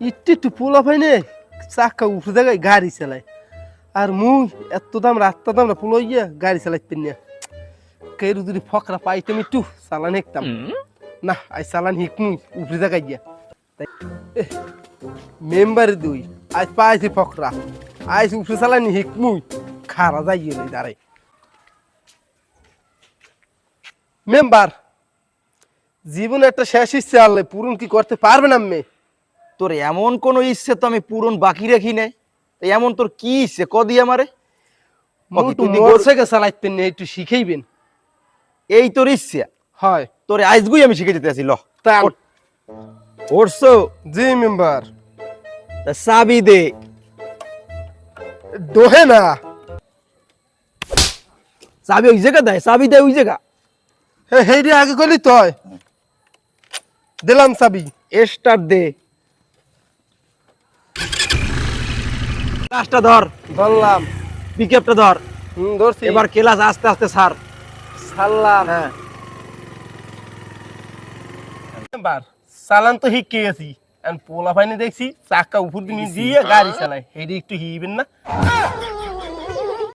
একটু একটু পোলা পাইনে চাক্কা উঠে জায়গায় গাড়ি চালায়। আর মুই এত দাম রাস্তা দাম না পোলো ইয়া গাড়ি চালাইতেন না। কেউ যদি ফকরা পাইতাম একটু, চালান হেঁকতাম না আজ চালান হিক মুই উপরে জায়গায় গিয়া। মেম্বার দুই, আজ পাইছি ফকরা। আজ উপরে চালানি হিক মুই, খারা যাই গেলে দাঁড়াই। মেম্বার, জীবনে একটা শেষ ইচ্ছে আনলে পূরণ কি করতে পারবেন আমি তোর এমন কোনো ইচ্ছে তো আমি পূরণ বাকি রাখি নাই। এমন তোর কি ইচ্ছে? কদি আমারে? চালাইতেন একটু শিখাইবেন। এই তোর ইচ্ছে? হয়। তোর আজগুই আমি শিখে যেতে আছি ল তা জি মেম্বার। চাবি দে। দোহে না। চাবি ওই জায়গা দেয় চাবি দেয় ওই জায়গা। হে আগে কইলি তয় দিলাম চাবি। স্টার্ট দে। কাজটা ধর। ধরলাম। পিকআপটা ধর। হুম ধরছি। এবার ক্লাস আস্তে আস্তে সার সারলাম হ্যাঁ। বার সালান তো হিক গেছি। এন্ড পোলা ফাইনে দেখছি চাকা উপর দিয়ে দিয়ে গাড়ি চালায় হেডি একটু হিবেন না।